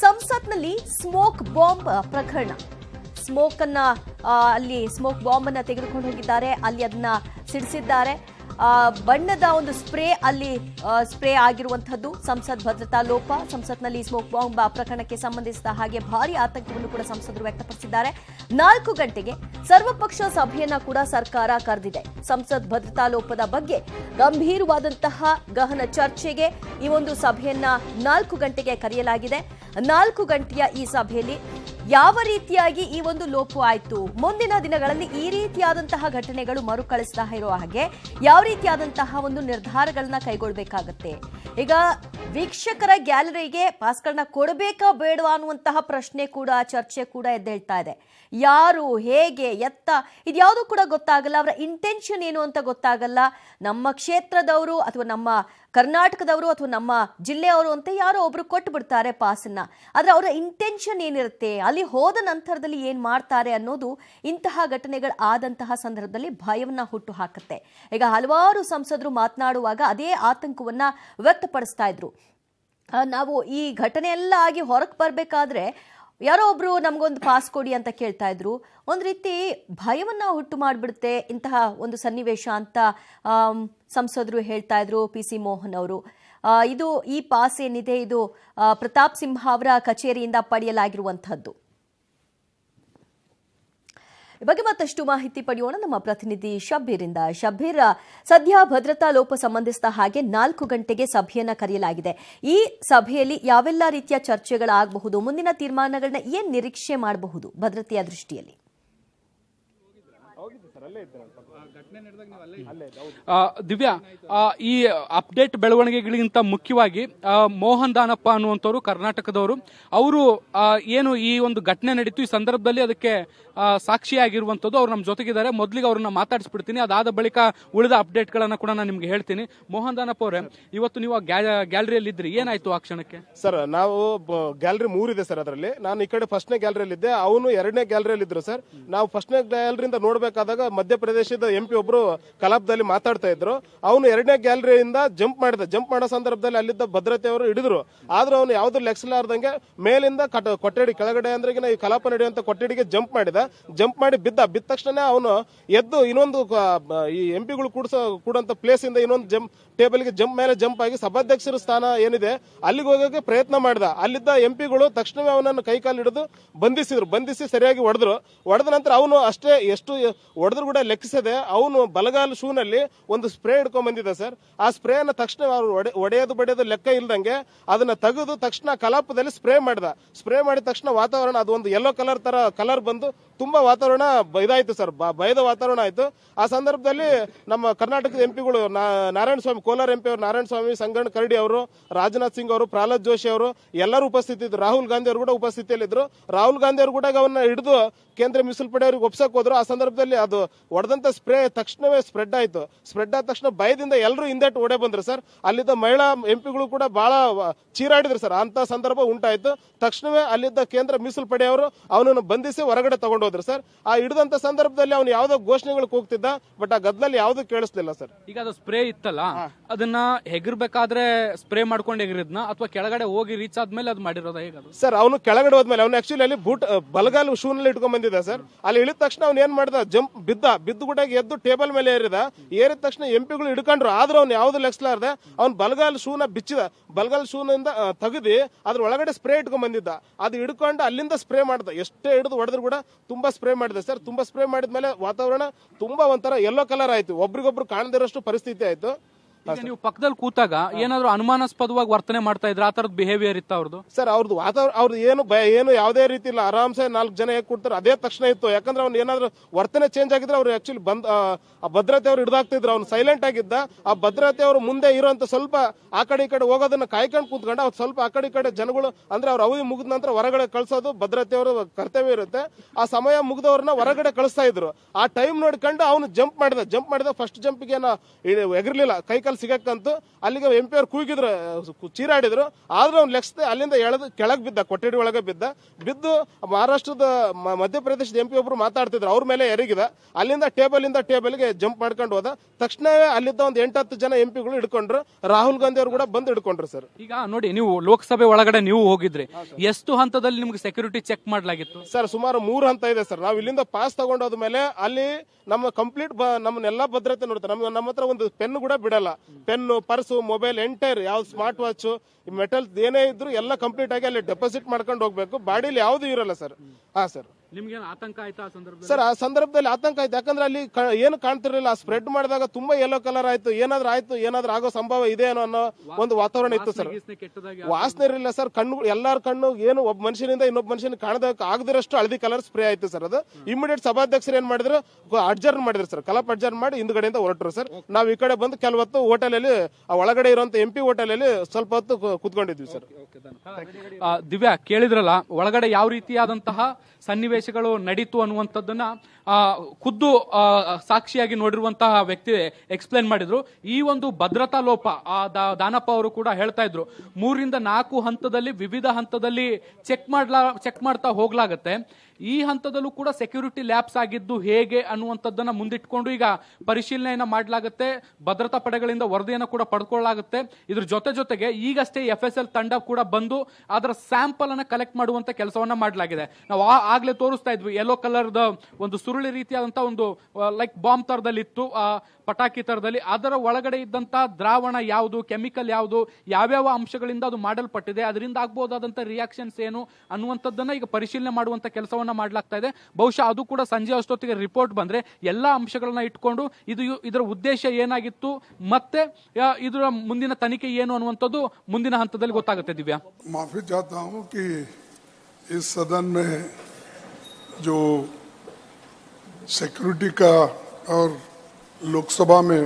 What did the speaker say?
ಸಂಸತ್ನಲ್ಲಿ smoke bomb ಪ್ರಕರಣ. Smoke ಅನ್ನ ಅಲ್ಲಿ ಸ್ಮೋಕ್ ಬಾಂಬ್ ಅನ್ನ ತೆಗೆದುಕೊಂಡು ಹೋಗಿದ್ದಾರೆ. ಅಲ್ಲಿ ಅದನ್ನ ಸಿಡಿಸಿದ್ದಾರೆ. ಬಣ್ಣದ ಒಂದು ಸ್ಪ್ರೇ ಅಲ್ಲಿ ಸ್ಪ್ರೇ ಆಗಿರುವಂತಹದ್ದು ಸಂಸತ್ ಭದ್ರತಾ ಲೋಪ, ಸಂಸತ್ನಲ್ಲಿ ಸ್ಮೋಕ್ ಬಾಂಬ್ ಪ್ರಕರಣಕ್ಕೆ ಸಂಬಂಧಿಸಿದ ಹಾಗೆ ಭಾರಿ ಆತಂಕವನ್ನು ಕೂಡ ಸಂಸದರು ವ್ಯಕ್ತಪಡಿಸಿದ್ದಾರೆ. ನಾಲ್ಕು ಗಂಟೆಗೆ ಸರ್ವಪಕ್ಷ ಸಭೆಯನ್ನ ಕೂಡ ಸರ್ಕಾರ ಕರೆದಿದೆ. ಸಂಸತ್ ಭದ್ರತಾ ಲೋಪದ ಬಗ್ಗೆ ಗಂಭೀರವಾದಂತಹ ಗಹನ ಚರ್ಚೆಗೆ ಈ ಒಂದು ಸಭೆಯನ್ನ ನಾಲ್ಕು ಗಂಟೆಗೆ ಕರೆಯಲಾಗಿದೆ. ನಾಲ್ಕು ಗಂಟೆಯ ಈ ಸಭೆಯಲ್ಲಿ ಯಾವ ರೀತಿಯಾಗಿ ಈ ಒಂದು ಲೋಪು ಆಯಿತು? ಮುಂದಿನ ದಿನಗಳಲ್ಲಿ ಈ ರೀತಿಯಾದಂತಹ ಘಟನೆಗಳು ಮರುಕಳಿಸ್ತಾ ಇರುವ ಹಾಗೆ ಯಾವ ರೀತಿಯಾದಂತಹ ಒಂದು ನಿರ್ಧಾರಗಳನ್ನ ಕೈಗೊಳ್ಳಬೇಕಾಗತ್ತೆ ಈಗ ವೀಕ್ಷಕರ ಗ್ಯಾಲರಿಗೆ ಪಾಸ್ಗಳನ್ನ ಕೊಡಬೇಕಾ ಬೇಡವಾ ಅನ್ನುವಂತಹ ಪ್ರಶ್ನೆ ಕೂಡ, ಚರ್ಚೆ ಕೂಡ ಎದ್ದೇಳ್ತಾ ಇದೆ. ಯಾರು, ಹೇಗೆ, ಎತ್ತ, ಇದ್ಯಾವುದು ಕೂಡ ಗೊತ್ತಾಗಲ್ಲ. ಅವರ ಇಂಟೆನ್ಷನ್ ಏನು ಅಂತ ಗೊತ್ತಾಗಲ್ಲ. ನಮ್ಮ ಕ್ಷೇತ್ರದವರು ಅಥವಾ ನಮ್ಮ ಕರ್ನಾಟಕದವರು ಅಥವಾ ನಮ್ಮ ಜಿಲ್ಲೆಯವರು ಅಂತ ಯಾರೋ ಒಬ್ರು ಕೊಟ್ಟು ಬಿಡ್ತಾರೆ ಪಾಸನ್ನ. ಆದ್ರೆ ಅವರ ಇಂಟೆನ್ಷನ್ ಏನಿರುತ್ತೆ? ಅಲ್ಲಿ ಹೋದ ನಂತರದಲ್ಲಿ ಏನು ಮಾಡ್ತಾರೆ ಅನ್ನೋದು ಇಂತಹ ಘಟನೆಗಳು ಆದಂತಹ ಸಂದರ್ಭದಲ್ಲಿ ಭಯವನ್ನ ಹುಟ್ಟು ಹಾಕುತ್ತೆ ಈಗ ಹಲವಾರು ಸಂಸದರು ಮಾತನಾಡುವಾಗ ಅದೇ ಆತಂಕವನ್ನ ವ್ಯಕ್ತಪಡಿಸ್ತಾ ಇದ್ರು. ನಾವು ಈ ಘಟನೆ ಎಲ್ಲ ಆಗಿ ಹೊರಗೆ ಬರಬೇಕಾದ್ರೆ ಯಾರೋ ಒಬ್ರು ನಮಗೊಂದು ಪಾಸ್ ಕೊಡಿ ಅಂತ ಕೇಳ್ತಾ ಇದ್ರು. ಒಂದು ರೀತಿ ಭಯವನ್ನ ಹುಟ್ಟು ಮಾಡಿಬಿಡುತ್ತೆ ಇಂತಹ ಒಂದು ಸನ್ನಿವೇಶ ಅಂತ ಸಂಸದರು ಹೇಳ್ತಾ ಇದ್ರು ಪಿ ಸಿ ಮೋಹನ್ ಅವರು. ಇದು ಈ ಪಾಸ್ ಏನಿದೆ, ಇದು ಪ್ರತಾಪ್ ಸಿಂಹ ಅವರ ಕಚೇರಿಯಿಂದ ಪಡೆಯಲಾಗಿರುವಂತಹದ್ದು ಈ ಬಗ್ಗೆ ಮತ್ತಷ್ಟು ಮಾಹಿತಿ ಪಡೆಯೋಣ. ನಮ್ಮ ಪ್ರತಿನಿಧಿ ಶಬ್ಬೀರಿಂದ. ಶಬ್ಬೀರ್, ಸದ್ಯ ಭದ್ರತಾ ಲೋಪ ಸಂಬಂಧಿಸಿದ ಹಾಗೆ ನಾಲ್ಕು ಗಂಟೆಗೆ ಸಭೆಯನ್ನ ಕರೆಯಲಾಗಿದೆ. ಈ ಸಭೆಯಲ್ಲಿ ಯಾವೆಲ್ಲ ರೀತಿಯ ಚರ್ಚೆಗಳಾಗಬಹುದು, ಮುಂದಿನ ತೀರ್ಮಾನಗಳನ್ನ ಏನ್ ನಿರೀಕ್ಷೆ ಮಾಡಬಹುದು ಭದ್ರತೆಯ ದೃಷ್ಟಿಯಲ್ಲಿ? ದಿವ್ಯಾ ಆ, ಈ ಅಪ್ಡೇಟ್ ಬೆಳವಣಿಗೆಗಳಿಗಿಂತ ಮುಖ್ಯವಾಗಿ ಆ, ಮೋಹನ್ ದಾನಪ್ಪ ಅನ್ನುವಂಥವ್ರು ಕರ್ನಾಟಕದವರು ಅವರು ಏನು ಈ ಒಂದು ಘಟನೆ ನಡೀತು ಈ ಸಂದರ್ಭದಲ್ಲಿ ಅದಕ್ಕೆ ಆ, ಸಾಕ್ಷಿಯಾಗಿರುವಂಥದ್ದು ಅವ್ರು ನಮ್ಮ ಜೊತೆಗಿದ್ದಾರೆ. ಮೊದಲಿಗೆ ಅವ್ರನ್ನ ಮಾತಾಡಿಸ್ಬಿಡ್ತೀನಿ. ಅದಾದ ಬಳಿಕ ಉಳಿದ ಅಪ್ಡೇಟ್ಗಳನ್ನು ಕೂಡ ನಾನು ನಿಮ್ಗೆ ಹೇಳ್ತೀನಿ. ಮೋಹನ್ ದಾನಪ್ಪ ಅವರೇ ಇವತ್ತು ನೀವು ಗ್ಯಾಲರಿಯಲ್ಲಿ ಇದ್ರಿ ಏನಾಯ್ತು ಆ ಕ್ಷಣಕ್ಕೆ? ಸರ್ ನಾವು ಗ್ಯಾಲರಿ ಮೂರಿದೆ ಸರ್ ಅದರಲ್ಲಿ. ನಾನು ಈ ಕಡೆ ಫಸ್ಟ್ನೇ ಗ್ಯಾಲರಿಯಲ್ಲಿ ಇದ್ದೆ ಅವನು ಎರಡನೇ ಗ್ಯಾಲರಿಯಲ್ಲಿ ಇದ್ರು ಸರ್. ನಾವು ಫಸ್ಟ್ನೇ ಗ್ಯಾಲರಿಯಿಂದ ನೋಡಬೇಕಾದಾಗ ಮಧ್ಯಪ್ರದೇಶದ ಎಂ ಪಿ ಒಬ್ರು ಕಲಾಪದಲ್ಲಿ ಮಾತಾಡ್ತಾ ಇದ್ರು. ಅವನು ಎರಡನೇ ಗ್ಯಾಲರಿಯಿಂದ ಜಂಪ್ ಮಾಡಿದ. ಜಂಪ್ ಮಾಡೋ ಸಂದರ್ಭದಲ್ಲಿ ಅಲ್ಲಿದ್ದ ಭದ್ರತೆಯವರು ಹಿಡಿದ್ರು. ಆದ್ರೂ ಅವನು ಯಾವ್ದು ಲೆಕ್ಸಲಾರ್ದಂಗೆ ಮೇಲಿಂದ ಕೊಠಡಿ, ಕೆಳಗಡೆ ಅಂದ್ರೆ ಈ ಕಲಾಪ ನಡೆಯುವಂತ ಕೊಠಡಿಗೆ ಜಂಪ್ ಮಾಡಿದ. ಜಂಪ್ ಮಾಡಿ ಬಿದ್ದ. ಬಿದ್ದ ತಕ್ಷಣ ಅವನು ಎದ್ದು ಇನ್ನೊಂದು ಈ ಎಂ ಪಿಗಳು ಕೂಡಿಸೋ, ಕೂಡಂತ ಪ್ಲೇಸ್ ಇಂದ ಇನ್ನೊಂದು ಜಂಪ್ ಟೇಬಲ್ಗೆ ಜಂಪ್ ಮೇಲೆ ಜಂಪ್ ಆಗಿ ಸಭಾಧ್ಯಕ್ಷರ ಸ್ಥಾನ ಏನಿದೆ, ಅಲ್ಲಿಗೆ ಹೋಗೋಕೆ ಪ್ರಯತ್ನ ಮಾಡಿದ. ಅಲ್ಲಿದ್ದ ಎಂ ಪಿಗಳು ತಕ್ಷಣವೇ ಅವನನ್ನು ಕೈಕಾಲು ಹಿಡಿದು ಬಂಧಿಸಿದ್ರು. ಬಂಧಿಸಿ ಸರಿಯಾಗಿ ಹೊಡೆದ್ರು. ಹೊಡೆದ ನಂತರ ಅವನು ಅಷ್ಟೇ ಎಷ್ಟು, ಹೊಡೆದ್ರು ಕೂಡ ಲೆಕ್ಕಿಸದೆ ಅವನು ಬಲಗಾಲ ಶೂನಲ್ಲಿ ಒಂದು ಸ್ಪ್ರೇ ಹಿಡ್ಕೊಂಡ್ ಬಂದಿದ್ದ ಸರ್. ಆ ಸ್ಪ್ರೇನ ತಕ್ಷಣ ಒಡೆಯೋದು ಬಡಿಯೋದು ಲೆಕ್ಕ ಇಲ್ದಂಗೆ ಅದನ್ನ ತೆಗೆದು ತಕ್ಷಣ ಕಲಾಪದಲ್ಲಿ ಸ್ಪ್ರೇ ಮಾಡಿದ. ಸ್ಪ್ರೇ ಮಾಡಿದ ತಕ್ಷಣ ವಾತಾವರಣ ಅದು ಒಂದು ಯೆಲ್ಲೋ ಕಲರ್ ತರ ಕಲರ್ ಬಂದು ತುಂಬಾ ವಾತಾವರಣ ಇದಾಯ್ತು ಸರ್. ಭಯದ ವಾತಾವರಣ ಆಯ್ತು. ಆ ಸಂದರ್ಭದಲ್ಲಿ ನಮ್ಮ ಕರ್ನಾಟಕದ ಎಂಪಿಗಳು ನಾರಾಯಣ ಸ್ವಾಮಿ, ಕೋಲಾರ ಎಂಪಿ ಅವರು ನಾರಾಯಣ ಸ್ವಾಮಿ, ಸಂಗಣ್ಣ ಕರಡಿ ಅವರು, ರಾಜನಾಥ್ ಸಿಂಗ್ ಅವರು, ಪ್ರಹ್ಲಾದ್ ಜೋಶಿ ಅವರು ಎಲ್ಲರೂ ಉಪಸ್ಥಿತಿ ಇದ್ರು ರಾಹುಲ್ ಗಾಂಧಿ ಅವರು ಕೂಡ ಉಪಸ್ಥಿತಿಯಲ್ಲಿದ್ರು. ರಾಹುಲ್ ಗಾಂಧಿ ಅವರು ಕೂಡ ಅವನ್ನ ಹಿಡಿದು ಕೇಂದ್ರ ಮೀಸಲು ಪಡೆ ಒಪ್ಸಕ್ ಹೋದ್ರು. ಆ ಸಂದರ್ಭದಲ್ಲಿ ಅದು ಹೊಡೆದಂತ ಸ್ಪ್ರೇ ತಕ್ಷಣವೇ ಸ್ಪ್ರೆಡ್ ಆಯ್ತು. ಸ್ಪ್ರೆಡ್ ಆದ ತಕ್ಷಣ ಭಯದಿಂದ ಎಲ್ಲರೂ ಹಿಂದೆಟ್ಟು ಓಡೇ ಬಂದ್ರು ಸರ್. ಅಲ್ಲಿದ್ದ ಮಹಿಳಾ ಎಂಪಿಗಳು ಕೂಡ ಭಾಳ ಚೀರಾಡಿದ್ರು ಸರ್. ಅಂತ ಸಂದರ್ಭ ಉಂಟಾಯಿತು. ತಕ್ಷಣವೇ ಅಲ್ಲಿದ್ದ ಕೇಂದ್ರ ಮೀಸಲು ಪಡೆಯವರು ಅವನನ್ನು ಬಂಧಿಸಿ ಹೊರಗಡೆ ತಗೊಂಡೋದ್ರು ಸರ್. ಆ ಹಿಡಿದಂತ ಸಂದರ್ಭದಲ್ಲಿ ಅವನು ಯಾವುದೋ ಘೋಷಣೆಗಳು ಕೂಗ್ತಿದ್ದ ಬಟ್ ಆ ಗದ್ದಲಲ್ಲಿ ಯಾವುದು ಕೇಳಿಸ್ಲಿಲ್ಲ ಸರ್. ಈಗ ಅದು ಸ್ಪ್ರೇ ಇತ್ತಲ್ಲ ಅದನ್ನ ಹೆಗರ್ಬೇಕಾದ್ರೆ ಸ್ಪ್ರೇ ಮಾಡ್ಕೊಂಡು ಹೆಗರಿದ್ನ ಅಥವಾ ಕೆಳಗಡೆ ಹೋಗಿ ರೀಚ್ ಆದ್ಮೇಲೆ ಅದು ಮಾಡಿರೋದ ಹೇಗದು? ಸರ್ ಅವನು ಕೆಳಗಡೆ ಹೋದ್ಮೇಲೆ ಅವನು ಆಕ್ಚುಲಿ ಅಲ್ಲಿ ಬೂಟ್ ಬಲಗಾಲು ಶೂನಲ್ಲಿ ಇಟ್ಕೊಂಡ್ ಬಂದಿದ್ದ ಸರ್. ಅಲ್ಲಿ ಇಳಿದ ತಕ್ಷಣ ಅವ್ನು ಏನ್ ಮಾಡ್ದ? ಜಂಪ್ ಬಿದ್ದ ಬಿದ್ದು ಕೂಡ ಎದ್ದು ಟೇಬಲ್ ಮೇಲೆ ಏರಿದ. ಏರಿದ ತಕ್ಷಣ ಎಂಪಿಗಳು ಹಿಡ್ಕೊಂಡ್ರು. ಆದ್ರೂ ಅವ್ನು ಯಾವ್ದು ಲೆಕ್ಸ್ಲಾರ್ದೆ, ಅವ್ನು ಬಲ್ಗಾಲ್ ಶೂನ ಬಿಚ್ಚಿದ. ಬಲ್ಗಾಲ್ ಶೂನಿಂದ ತೆಗ್ದಿ, ಅದ್ರ ಒಳಗಡೆ ಸ್ಪ್ರೇ ಇಟ್ಕೊಂಡ್ ಬಂದಿದ್ದ ಅದು ಹಿಡ್ಕೊಂಡು ಅಲ್ಲಿಂದ ಸ್ಪ್ರೇ ಮಾಡ್ದ. ಎಷ್ಟೇ ಹಿಡಿದು ಹೊಡೆದ್ರು ಕೂಡ ತುಂಬಾ ಸ್ಪ್ರೇ ಮಾಡಿದೆ ಸರ್. ತುಂಬಾ ಸ್ಪ್ರೇ ಮಾಡಿದ್ಮೇಲೆ ವಾತಾವರಣ ತುಂಬಾ ಒಂಥರ ಯೆಲ್ಲೋ ಕಲರ್ ಆಯ್ತು. ಒಬ್ರಿಗೊಬ್ರು ಕಾಣದಿರೋಷ್ಟು ಪರಿಸ್ಥಿತಿ ಆಯ್ತು. ಈಗ ನೀವು ಪಕ್ಕದಲ್ಲಿ ಕೂತಾಗ ಏನಾದ್ರು ಅನುಮಾನಾಸ್ಪದವಾಗಿ ವರ್ತನೆ ಮಾಡ್ತಾ ಇದ್ರ ಆ ತರದ ಬಿಹೇವಿಯರ್ ಇತ್ತು ಅವ್ರದ್ದು ಸರ್ ಅವ್ರದ್ದು ವಾತಾವರಣ ಅವ್ರದ್ದು ಏನು ಭಯ ಏನು ಯಾವುದೇ ರೀತಿ ಇಲ್ಲ. ಆರಾಮ್ಸೆ ನಾಲ್ಕು ಜನ ಹೇಗೆ ಕೊಡ್ತಾರೆ ಅದೇ ತಕ್ಷಣ ಇತ್ತು. ಯಾಕಂದ್ರೆ ಅವ್ನು ಏನಾದ್ರು ವರ್ತನೆ ಚೇಂಜ್ ಆಗಿದ್ರೆ ಅವ್ರು ಆಕ್ಚುಲಿ ಬಂದ್ ಆ, ಭದ್ರತೆ ಅವ್ರು ಹಿಡ್ದಾಗ್ತಿದ್ರು ಅವ್ನು ಸೈಲೆಂಟ್ ಆಗಿದ್ದ. ಆ ಭದ್ರತೆ ಅವರು ಮುಂದೆ ಇರೋಂತ ಸ್ವಲ್ಪ ಆ ಕಡೆ ಈ ಕಡೆ ಹೋಗೋದನ್ನ ಕಾಯ್ಕೊಂಡು ಕೂತ್ಕೊಂಡು ಅವ್ರು ಸ್ವಲ್ಪ ಆ ಕಡೆ ಈ ಕಡೆ ಜನಗಳು ಅಂದ್ರೆ ಅವ್ರ ಅವಧಿ ಮುಗಿದ ನಂತರ ಹೊರಗಡೆ ಕಳ್ಸೋದು ಭದ್ರತೆ ಅವರು ಕರ್ತವ್ಯ ಇರುತ್ತೆ. ಆ ಸಮಯ ಮುಗಿದವ್ರನ್ನ ಹೊರಗಡೆ ಕಳಿಸ್ತಾ ಇದ್ರು. ಆ ಟೈಮ್ ನೋಡ್ಕೊಂಡು ಅವನು ಜಂಪ್ ಮಾಡಿದ. ಜಂಪ್ ಮಾಡಿದ ಫಸ್ಟ್ ಜಂಪ್ಗೆ ಏನೋ ಎಗಿರ್ಲಿಲ್ಲ. ಕೈ ಲೆವೆಲ್ ಸಿಗಕ್ಕಂತೂ ಅಲ್ಲಿಗೆ ಎಂ ಪಿ ಅವ್ರು ಕೂಗಿದ್ರು ಚೀರಾಡಿದ್ರು. ಆದ್ರೂ ಅವ್ನು ಲೆಕ್ಸ್ದೆ ಅಲ್ಲಿಂದ ಎಳೆದು ಕೆಳಗೆ ಬಿದ್ದ ಕೊಠಡಿ ಒಳಗೆ ಬಿದ್ದ. ಬಿದ್ದು ಮಹಾರಾಷ್ಟ್ರದ ಮಧ್ಯಪ್ರದೇಶದ ಎಂ ಪಿ ಒಬ್ರು ಮಾತಾಡ್ತಿದ್ರು ಅವ್ರ ಮೇಲೆ ಎರಗಿದ. ಅಲ್ಲಿಂದ ಟೇಬಲ್ ಇಂದ ಟೇಬಲ್ಗೆ ಜಂಪ್ ಮಾಡ್ಕೊಂಡು ಹೋದ. ತಕ್ಷಣವೇ ಅಲ್ಲಿದ್ದ ಒಂದು ಎಂಟತ್ತು ಜನ ಎಂ ಪಿಗಳು ಹಿಡ್ಕೊಂಡ್ರು. ರಾಹುಲ್ ಗಾಂಧಿ ಅವರು ಕೂಡ ಬಂದು ಹಿಡ್ಕೊಂಡ್ರು ಸರ್. ಈಗ ನೋಡಿ ನೀವು ಲೋಕಸಭೆ ಒಳಗಡೆ ನೀವು ಹೋಗಿದ್ರಿ. ಎಷ್ಟು ಹಂತದಲ್ಲಿ ನಿಮ್ಗೆ ಸೆಕ್ಯೂರಿಟಿ ಚೆಕ್ ಮಾಡಲಾಗಿತ್ತು? ಸರ್ ಸುಮಾರು ಮೂರು ಹಂತ ಇದೆ ಸರ್. ನಾವು ಇಲ್ಲಿಂದ ಪಾಸ್ ತಗೊಂಡೋದ ಮೇಲೆ ಅಲ್ಲಿ ನಮ್ಮ ಕಂಪ್ಲೀಟ್ ನಮ್ಮನ್ನೆಲ್ಲ ಭದ್ರತೆ ನೋಡ್ತಾರೆ ನಮ್ಗೆ ನಮ್ಮ ಹತ್ರ ಒಂದು ಪೆನ್ ಕೂಡ ಬಿಡಲ್ಲ. ಪೆನ್ನು, ಪರ್ಸು, ಮೊಬೈಲ್, ಎಂಟೈರ್ ಯಾವ ಸ್ಮಾರ್ಟ್ ವಾಚ್ ಮೆಟಲ್ ಏನೇ ಇದ್ರು ಎಲ್ಲ ಕಂಪ್ಲೀಟ್ ಆಗಿ ಅಲ್ಲಿ ಡೆಪಾಸಿಟ್ ಮಾಡ್ಕೊಂಡು ಹೋಗ್ಬೇಕು. ಬಾಡಿಲಿ ಯಾವ್ದು ಇರಲ್ಲ ಸರ್. ಹಾ ಸರ್. ಆತಂಕ ಆಯ್ತಾ ಸರ್ ಆ ಸಂದರ್ಭದಲ್ಲಿ ಆತಂಕ ಆಯ್ತು. ಯಾಕಂದ್ರೆ ಅಲ್ಲಿ ಏನು ಕಾಣ್ತಿರ್ಲಿಲ್ಲ. ಸ್ಪ್ರೆಡ್ ಮಾಡಿದಾಗ ತುಂಬಾ ಯೆಲ್ಲೋ ಕಲರ್ ಆಯ್ತು. ಏನಾದ್ರೂ ಆಯ್ತು ಏನಾದ್ರೂ ಆಗೋ ಸಂಭವ ಇದೆ ಅನ್ನೋ ಅನ್ನೋ ಒಂದು ವಾತಾವರಣ ಇತ್ತು ಸರ್. ವಾಸನೆ ಇರಲಿಲ್ಲ ಸರ್. ಕಣ್ಣು ಎಲ್ಲಾರ ಕಣ್ಣು ಏನು ಒಬ್ಬ ಮನುಷ್ಯನಿಂದ ಇನ್ನೊಬ್ಬ ಮನುಷ್ಯನ ಕಾಣದ ಆಗದಿರಷ್ಟು ಹಳದಿ ಕಲರ್ ಸ್ಪ್ರೇ ಆಯ್ತು ಸರ್ ಅದು. ಇಮಿಡಿಯೇಟ್ ಸಭಾಧ್ಯಕ್ಷರು ಏನ್ ಮಾಡಿದ್ರು ಅಡ್ಜರ್ನ್ ಮಾಡಿದ್ರು ಸರ್. ಕಲಪ್ ಅಡ್ಜರ್ನ್ ಮಾಡಿ ಹಿಂದ್ಗಡೆಯಿಂದ ಹೊರಟ್ರು ಸರ್. ನಾವು ಈ ಕಡೆ ಬಂದು ಕೆಲವತ್ತು ಹೋಟೆಲಲ್ಲಿ ಆ ಒಳಗಡೆ ಇರುವಂತ ಎಂ ಪಿ ಹೋಟೆಲಲ್ಲಿ ಸ್ವಲ್ಪ ಹೊತ್ತು ಕುತ್ಕೊಂಡಿದ್ವಿ ಸರ್. ಆ, ದಿವ್ಯಾ ಕೇಳಿದ್ರಲ್ಲ ಒಳಗಡೆ ಯಾವ ರೀತಿಯಾದಂತಹ ಸನ್ನಿವೇಶಗಳು ನಡೀತು ಅನ್ನುವಂಥದ್ದನ್ನ ಖುದ್ದು ಸಾಕ್ಷಿಯಾಗಿ ನೋಡಿರುವಂತಹ ವ್ಯಕ್ತಿ ಎಕ್ಸ್ಪ್ಲೇನ್ ಮಾಡಿದ್ರು. ಈ ಒಂದು ಭದ್ರತಾ ಲೋಪ, ಆ ದಾನಪ್ಪ ಅವರು ಕೂಡ ಹೇಳ್ತಾ ಇದ್ರು. ಮೂರಿಂದ ನಾಲ್ಕು ಹಂತದಲ್ಲಿ, ವಿವಿಧ ಹಂತದಲ್ಲಿ ಚೆಕ್ ಮಾಡ್ಲಾ ಚೆಕ್ ಮಾಡ್ತಾ ಹೋಗ್ಲಾಗತ್ತೆ. ಈ ಹಂತದಲ್ಲೂ ಕೂಡ ಸೆಕ್ಯೂರಿಟಿ ಲ್ಯಾಬ್ಸ್ ಆಗಿದ್ದು ಹೇಗೆ ಅನ್ನುವಂಥದ್ದನ್ನು ಮುಂದಿಟ್ಕೊಂಡು ಈಗ ಪರಿಶೀಲನೆಯನ್ನು ಮಾಡಲಾಗುತ್ತೆ ಭದ್ರತಾ ಪಡೆಗಳಿಂದ ವರದಿಯನ್ನು ಕೂಡ ಪಡ್ಕೊಳ್ಳಲಾಗುತ್ತೆ ಇದ್ರ ಜೊತೆ ಜೊತೆಗೆ ಈಗಷ್ಟೇ ಎಫ್ ಎಸ್ ಎಲ್ ತಂಡ ಕೂಡ ಬಂದು ಅದರ ಸ್ಯಾಂಪಲ್ ಅನ್ನು ಕಲೆಕ್ಟ್ ಮಾಡುವಂತ ಕೆಲಸವನ್ನ ಮಾಡಲಾಗಿದೆ. ನಾವು ಆಗ್ಲೇ ತೋರಿಸ್ತಾ ಇದ್ವಿ ಯೆಲ್ಲೋ ಕಲರ್ದ ಒಂದು ಸುರುಳಿ ರೀತಿಯಾದಂತಹ ಒಂದು ಲೈಕ್ ಬಾಂಬ್ ತರದಲ್ಲಿ ಇತ್ತು ಆ, ಪಟಾಕಿ ತರದಲ್ಲಿ ಅದರ ಒಳಗಡೆ ಇದ್ದಂತ ದ್ರಾವಣ ಯಾವುದು ಕೆಮಿಕಲ್ ಯಾವುದು ಯಾವ್ಯಾವ ಅಂಶಗಳಿಂದ ಅದು ಮಾಡಲ್ಪಟ್ಟಿದೆ ಅದರಿಂದ ಆಗ್ಬಹುದಾದಂತಹ ರಿಯಾಕ್ಷನ್ಸ್ ಏನು ಅನ್ನುವಂಥದ್ದನ್ನ ಈಗ ಪರಿಶೀಲನೆ ಮಾಡುವಂತ ಕೆಲಸವನ್ನ ಮಾಡಲಾಗ್ತಾ ಇದೆ ಬಹುಶಃ ಅದು ಕೂಡ ಸಂಜೆ ಅಷ್ಟೊತ್ತಿಗೆ ರಿಪೋರ್ಟ್ ಬಂದ್ರೆ ಎಲ್ಲಾ ಅಂಶಗಳನ್ನ ಇಟ್ಕೊಂಡು ಇದು ಯು- ಇದರ ಉದ್ದೇಶ ಏನಾಗಿತ್ತು ಮತ್ತೆ ಆ, ಇದರ ಮುಂದಿನ ತನಿಖೆ ಏನು ಅನ್ನುವಂಥದ್ದು ಮುಂದಿನ ಹಂತದಲ್ಲಿ ಗೊತ್ತಾಗುತ್ತೆ ದಿವ್ಯಾ माफी चाहता हूं कि इस सदन में जो सिक्योरिटी का और लोकसभा में